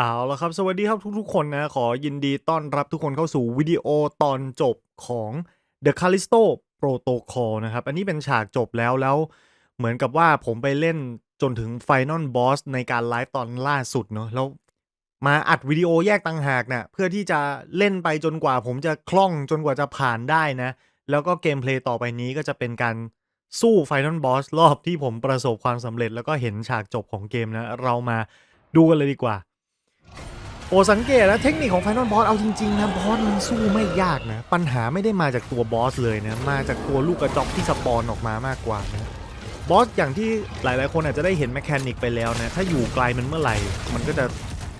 เอาละครับ สวัสดีครับทุกๆ คนนะ ขอยินดีต้อนรับทุกคนเข้าสู่วิดีโอตอนจบของ The Callisto Protocol นะครับ อันนี้เป็นฉากจบแล้วแล้ว เหมือนกับว่าผมไปเล่นจนถึง Final Boss ในการไลฟ์ตอนล่าสุดเนาะแล้วมาอัดวิดีโอแยกต่างหากนะเพื่อที่จะเล่นไปจนกว่าผมจะคล่องจนกว่าจะผ่านได้นะ แล้วก็เกมเพลย์ต่อไปนี้ก็จะเป็นการสู้ Final Boss รอบที่ผมประสบความสำเร็จ แล้วก็เห็นฉากจบของเกมนะเรามาดูกันเลยดีกว่า โอ้สังเกตนะเทคนิคของ Final Boss เอาจริงๆนะบอสมันสู้ไม่ยากนะ ปัญหาไม่ได้มาจากตัวบอสเลยนะ มาจากตัวลูกกระจอกที่สปอนออกมามากกว่านะบอสอย่างที่หลายๆ คนอาจจะได้เห็นแมคแคนิกไปแล้วนะ ถ้าอยู่ไกลมันเมื่อไหร่ มันก็จะ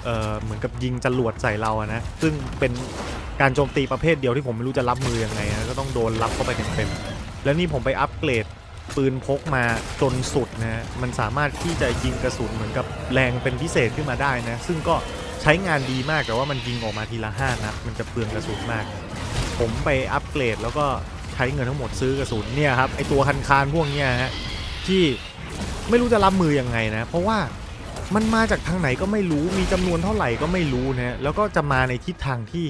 เอ่อเหมือนกับยิงจรวดใส่เราอะนะ ซึ่งเป็นการโจมตีประเภทเดียวที่ผมไม่รู้จะรับมือยังไงนะก็ต้องโดนรับเข้าไปเต็มๆแล้วนี่ผมไปอัปเกรด ปืนพกมาจนสุดนะมันสามารถที่จะยิงกระสุนเหมือนกับแรงเป็นพิเศษขึ้นมาได้นะ ซึ่งก็ใช้งานดีมากแต่ว่ามันยิงออกมาทีละ5นัดมันจะเปลืองกระสุนมาก ผมไปอัปเกรดแล้วก็ใช้เงินทั้งหมดซื้อกระสุนเนี่ยครับไอตัวคันคานพวกเนี้ยฮะที่ไม่รู้จะรับมือยังไงนะ เพราะว่ามันมาจากทางไหนก็ไม่รู้มีจำนวนเท่าไหร่ก็ไม่รู้นะแล้วก็จะมาในทิศทางที่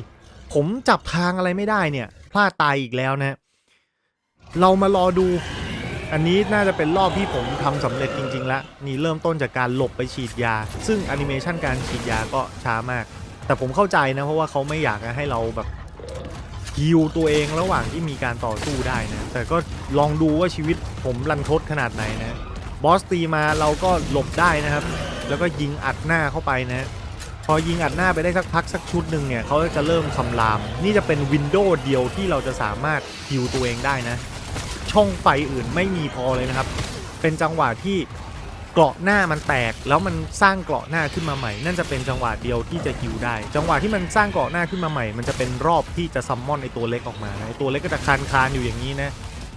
ผมจับทางอะไรไม่ได้เนี่ยพลาดตายอีกแล้วนะ เรามารอดู อันนี้น่าจะเป็นรอบที่ผมทำสำเร็จจริงๆแล้วนี่เริ่มต้นจากการหลบไปฉีดยา ซึ่งแอนิเมชันการฉีดยาก็ช้ามาก แต่ผมเข้าใจนะเพราะว่าเขาไม่อยากให้เราแบบฮิวตัวเองระหว่างที่มีการต่อสู้ได้นะ แต่ก็ลองดูว่าชีวิตผมรันทดขนาดไหนนะบอสตีมาเราก็หลบได้นะครับ แล้วก็ยิงอัดหน้าเข้าไปนะ พอยิงอัดหน้าไปได้สักพักสักชุดหนึ่งเนี่ยเขาจะเริ่มคำราม นี่จะเป็นวินโดว์เดียวที่เราจะสามารถฮิวตัวเองได้นะ ช่องไฟอื่นไม่มีพอเลยนะครับ เป็นจังหวะที่เกราะหน้ามันแตกแล้วมันสร้างเกราะหน้าขึ้นมาใหม่ นั่นจะเป็นจังหวะเดียวที่จะฮิวได้ จังหวะที่มันสร้างเกราะหน้าขึ้นมาใหม่ มันจะเป็นรอบที่จะซัมมอนไอตัวเล็กออกมาไอตัวเล็กก็จะคานคานอยู่อย่างนี้นะ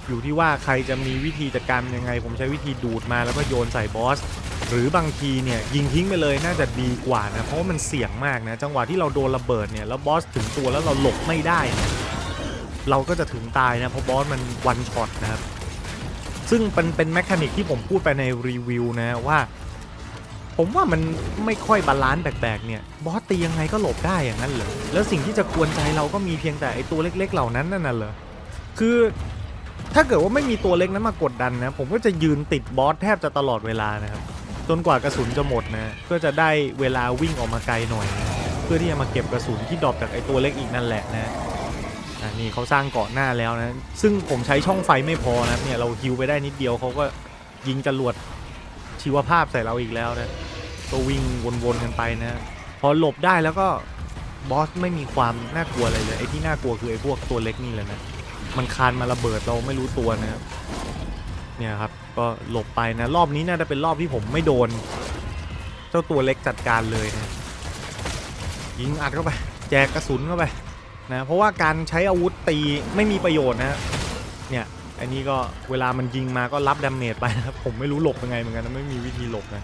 อยู่ที่ว่าใครจะมีวิธีจัดการยังไง ผมใช้วิธีดูดมาแล้วก็โยนใส่บอสหรือบางทีเนี่ยยิงทิ้งไปเลยน่าจะดีกว่านะเพราะว่ามันเสี่ยงมากนะจังหวะที่เราโดนระเบิดเนี่ยแล้วบอสถึงตัวแล้วเราหลบไม่ได้ เราก็จะถึงตายนะเพราะบอสมันวันช็อตนะครับ ซึ่งเป็นเป็นแมคานิกที่ผมพูดไปในรีวิวนะว่า ผมว่ามันไม่ค่อยบาลานซ์แปลกๆเนี่ยบอสตียังไงก็หลบได้อย่างนั้นเหรอแล้วสิ่งที่จะกวนใจเราก็มีเพียงแต่ไอตัวเล็ก ๆ เหล่านั้นนั่นน่ะเหรอคือถ้าเกิดว่าไม่มีตัวเล็กนั้นมากดดันนะ ผมก็จะยืนติดบอสแทบจะตลอดเวลานะครับจนกว่ากระสุนจะหมดนะก็จะได้เวลาวิ่งออกมาไกลหน่อยนะเพื่อที่จะมาเก็บกระสุนที่ดรอปจากไอตัวเล็กอีกนั่นแหละนะ อ่านี่เขาสร้างเกาะหน้าแล้วนะ ซึ่งผมใช้ช่องไฟไม่พอนะเนี่ยเราฮิวไปได้นิดเดียวเขาก็ยิงจรวดชีวภาพใส่เราอีกแล้วนะก็วิ่งวนๆกันไปนะ พอหลบได้แล้วก็บอสไม่มีความน่ากลัวอะไรเลยไอ้ที่น่ากลัวคือไอ้พวกตัวเล็กนี่แหละนะ มันคานมาระเบิดเราไม่รู้ตัวนะเนี่ยครับก็หลบไปนะ รอบนี้น่าจะเป็นรอบที่ผมไม่โดน เจ้าตัวเล็กจัดการเลยนะยิงอัดเข้าไป แจกกระสุนเข้าไป นะเพราะว่าการใช้อาวุธตีไม่มีประโยชน์นะเนี่ยอันนี้ก็เวลามันยิงมาก็รับดาเมจไปนะครับผมไม่รู้หลบยังไงเหมือนกันนะไม่มีวิธีหลบนะ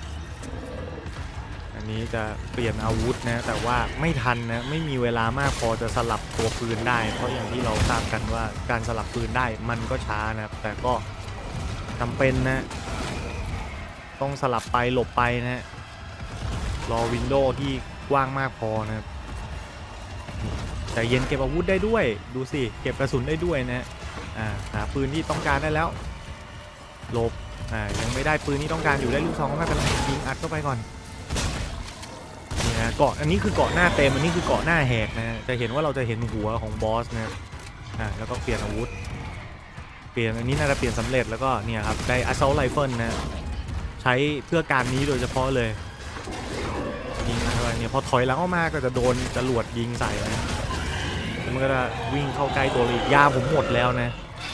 อันนี้จะเปลี่ยนอาวุธนะแต่ว่าไม่ทันนะไม่มีเวลามากพอจะสลับตัวปืนได้ เพราะอย่างที่เราทราบกันว่าการสลับปืนได้มันก็ช้านะครับแต่ก็จำเป็นนะ ต้องสลับไปหลบไปนะรอวินโดว์ที่กว้างมากพอนะครับ แต่เย็นเก็บอาวุธได้ด้วย ดูสิ เก็บกระสุนได้ด้วยนะอ่าหาปืนที่ต้องการได้แล้วหลบอ่ายังไม่ได้ปืนที่ต้องการอยู่ได้ลูกซองก็ไม่เป็นไรยิงอัดเข้าไปก่อนนี่นะเกาะอันนี้คือเกาะหน้าเต็มอันนี้คือเกาะหน้าแหกนะจะเห็นว่าเราจะเห็นหัวของบอสนะอ่าแล้วก็เปลี่ยนอาวุธ เปลี่ยนอันนี้น่าจะเปลี่ยนสำเร็จแล้วก็เนี่ยครับได้ assault rifle นะใช้เพื่อการนี้โดยเฉพาะเลยยิงอะไรเนี่ยพอถอยหลังออกมาก็จะโดนจรวดยิงใส่นะ มันก็จะวิ่งเข้าใกล้ตัวเราอีกยาผมหมดแล้วนะ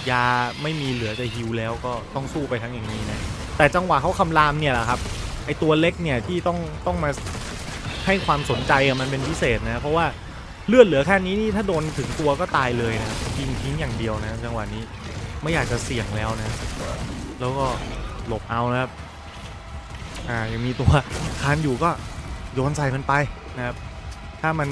ยาไม่มีเหลือจะฮิวแล้วก็ต้องสู้ไปทั้งอย่างนี้นะ แต่จังหวะเขาคำรามเนี่ยแหละครับ ไอตัวเล็กเนี่ยที่ต้องต้องมาให้ความสนใจมันเป็นพิเศษนะ เพราะว่าเลือดเหลือแค่นี้นี่ถ้าโดนถึงตัวก็ตายเลยนะยิงทิ้งอย่างเดียวนะจังหวะนี้ไม่อยากจะเสี่ยงแล้วนะ แล้วก็หลบเอานะครับอ่ายังมีตัวคานอยู่ก็โยนใส่มันไปนะครับ ถ้ามัน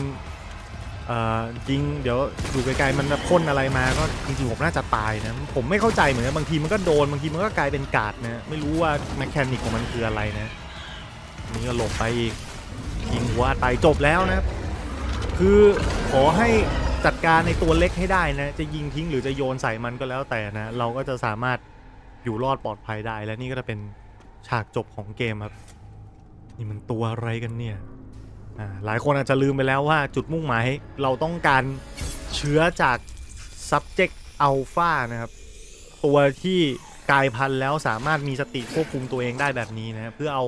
เอ่อยิงเดี๋ยวอยู่ไกลๆมันจะพ่นอะไรมาก็จริงๆผมน่าจะตายนะ ผมไม่เข้าใจเหมือนกันบางทีมันก็โดนบางทีมันก็กลายเป็นกาดนะไม่รู้ว่าแมคานิกของมันคืออะไรนะนี่ก็หลบไปอีกยิงหัวตายจบแล้วนะคือขอให้จัดการในตัวเล็กให้ได้นะ จะยิงทิ้งหรือจะโยนใส่มันก็แล้วแต่นะ เราก็จะสามารถอยู่รอดปลอดภัยได้และนี่ก็จะเป็นฉากจบของเกมครับ นี่มันตัวอะไรกันเนี่ย หลายคนอาจจะลืมไปแล้วว่าจุดมุ่งหมายเราต้องการเชื้อจาก subject alpha นะครับ ตัวที่กลายพันธุ์แล้วสามารถมีสติควบคุมตัวเองได้แบบนี้นะเพื่อเอา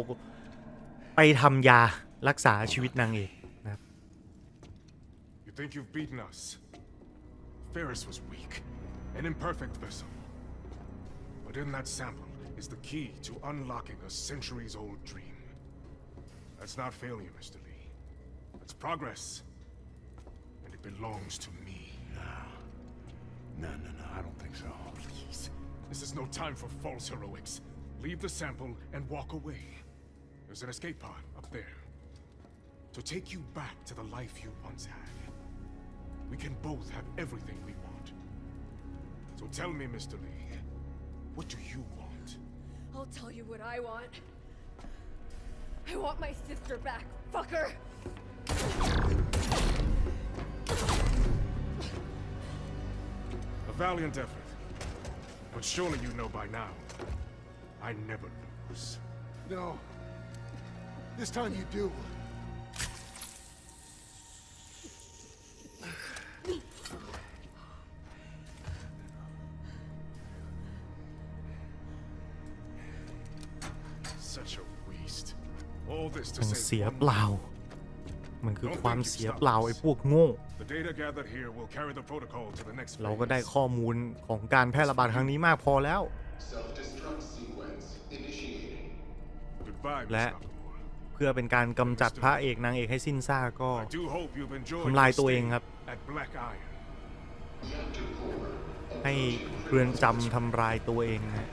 ไปทำยารักษาชีวิตนางเอกนะครับ You think you've beaten us? Ferris was weak, an imperfect vessel. But in that sample is the key to unlocking a centuries old dream. That's not failure, Mr. Lee. That's progress. And it belongs to me. No. No, no, no, I don't think so. Please. This is no time for false heroics. Leave the sample and walk away. There's an escape pod up there. To take you back to the life you once had. We can both have everything we want. So tell me, Mr. Lee, what do you want? I'll tell you what I want. I want my sister back, fucker! A valiant effort. But surely you know by now, I never lose. No. This time you do. Such a waste. All this to มัน save เสีย one เปล่า มันคือความเสียเปล่าไอ้พวกโง่ The data gathered here will carry the protocol to the next เราก็ได้ phase. ข้อมูลของการแพร่ระบาดครั้งนี้มากพอแล้ว Self-destruct sequence initiating. Goodbye, Miss และ- Nakamura. เพื่อเป็นการกำจัดพระเอกนางเอกให้สิ้นซากก็ I do hope you've enjoyed ทำลาย your ตัวเอง stay ครับ at Black Iron. Reactor core. ให้เรือนจำทำลายตัวเองนะ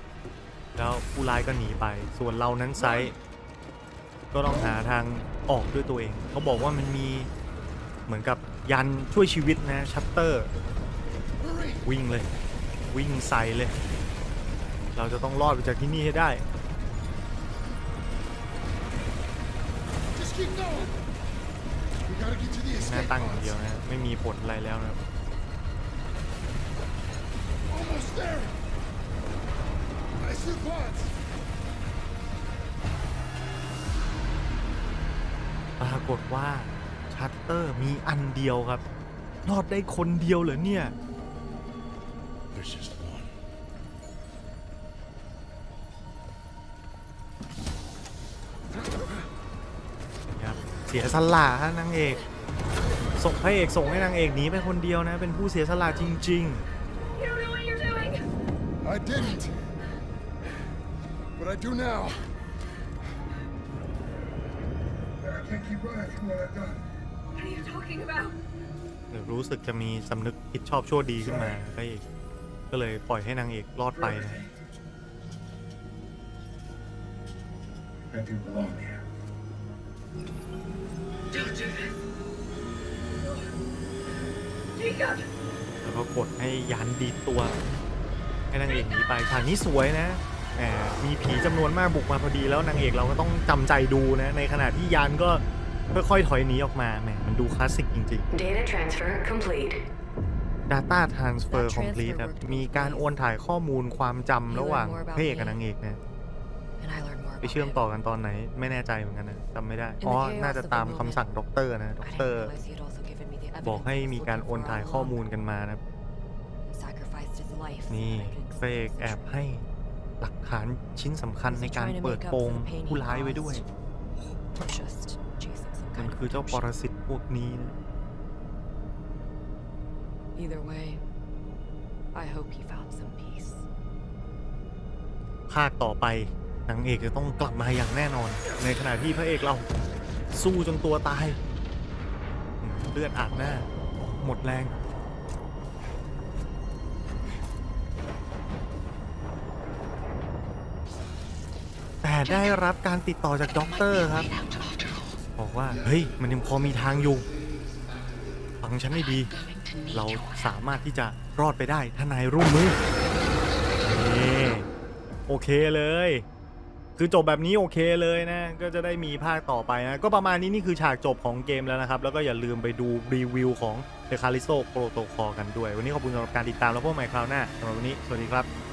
แล้วผู้ร้ายก็หนีไป ส่วนเรานั้นไซส์ ก็ต้องหาทางออกด้วยตัวเอง เขาบอกว่ามันมีเหมือนกับยันช่วยชีวิตนะชัตเตอร์ วิ่งเลย วิ่งใส่เลย เราจะต้องรอดไปจากที่นี่ให้ได้ Just keep going. We gotta get to the หน้า escape ตั้งอย่าง pods. เดียวนะ ไม่มีผลอะไรแล้วนะครับ ปรากฏว่าชัตเตอร์มีอันเดียวครับ รอดได้คนเดียวเหรอเนี่ย There's just one. ครับเสียสละฮะนางเอก ส่งพระเอกส่งให้นางเอกหนีไปคนเดียวนะ เป็นผู้เสียสละจริง You don't know what you're doing! I didn't. But I do now. What are you talking about? หรือรู้สึกจะมีสำนึกผิดชอบชั่วดีขึ้นมาพระเอกก็เลยปล่อยให้นางเอกรอดไปนะ I do belong here. Jacob! แล้วก็กดให้ยานดีดตัว ให้นางเอกหนีไปฉากนี้สวยนะแหมมีผีจำนวนมากบุกมาพอดีแล้วนางเอกเราก็ต้องจำใจดูนะ ในขณะที่ยานก็ ค่อยๆถอยหนีออกมาแหมมันดูคลาสสิกจริงๆ Data transfer complete. Data Transfer That Complete transfer ครับ worked มีการโอนถ่ายข้อมูลความจำ You ระหว่าง learn more about พระเอกกับ me. นางเอกนะ And I learned more ไป about เชื่อม him. ต่อกันตอนไหน ไม่แน่ใจเหมือนกันนะจำไม่ได้ In the อ๋อ chaos น่าจะ of the ตาม moment. คำสั่งด็อกเตอร์นะด็อก I เตอ didn't ร์ realize he had also given me the บอก evidence ให้ I was มีการ looking โอน for ถ่าย all ข้อ along. มูลกันมานะ Sacrificed his life so นี่ that I could พระเอก expose แอ the บ truth. ให้หลักฐานชิ้นสำคัญ Was he ในการ trying to เปิด make up โปง for the pain he ผู้ร้ายไว้ด้วย caused? Or just chasing some มัน kind of คือเจ้าปร redemption? สิตพวกนี้นะ Either way, I hope he found some peace. ภาคต่อไปนางเอกจะต้องกลับมาอย่างแน่นอน ในขณะที่พระเอกเราสู้จนตัวตายอืมเลือดอาบหน้า หมดแรง แต่ได้รับการติดต่อจากด็อกเตอร์ครับ บอกว่า เฮ้ย มันยังพอมีทางอยู่ฟังฉันให้ดี เราสามารถที่จะรอดไปได้ถ้านายร่วมมือนี่โอเคเลย คือจบแบบนี้โอเคเลยนะ ก็จะได้มีภาคต่อไปนะ ก็ประมาณนี้นี่คือฉากจบของเกมแล้วนะครับ แล้วก็อย่าลืมไปดูรีวิวของ The Callisto Protocol กันด้วย วันนี้ขอบคุณสำหรับการติดตามแล้วพบกันใหม่คราวหน้าสำหรับวันนี้ สวัสดีครับ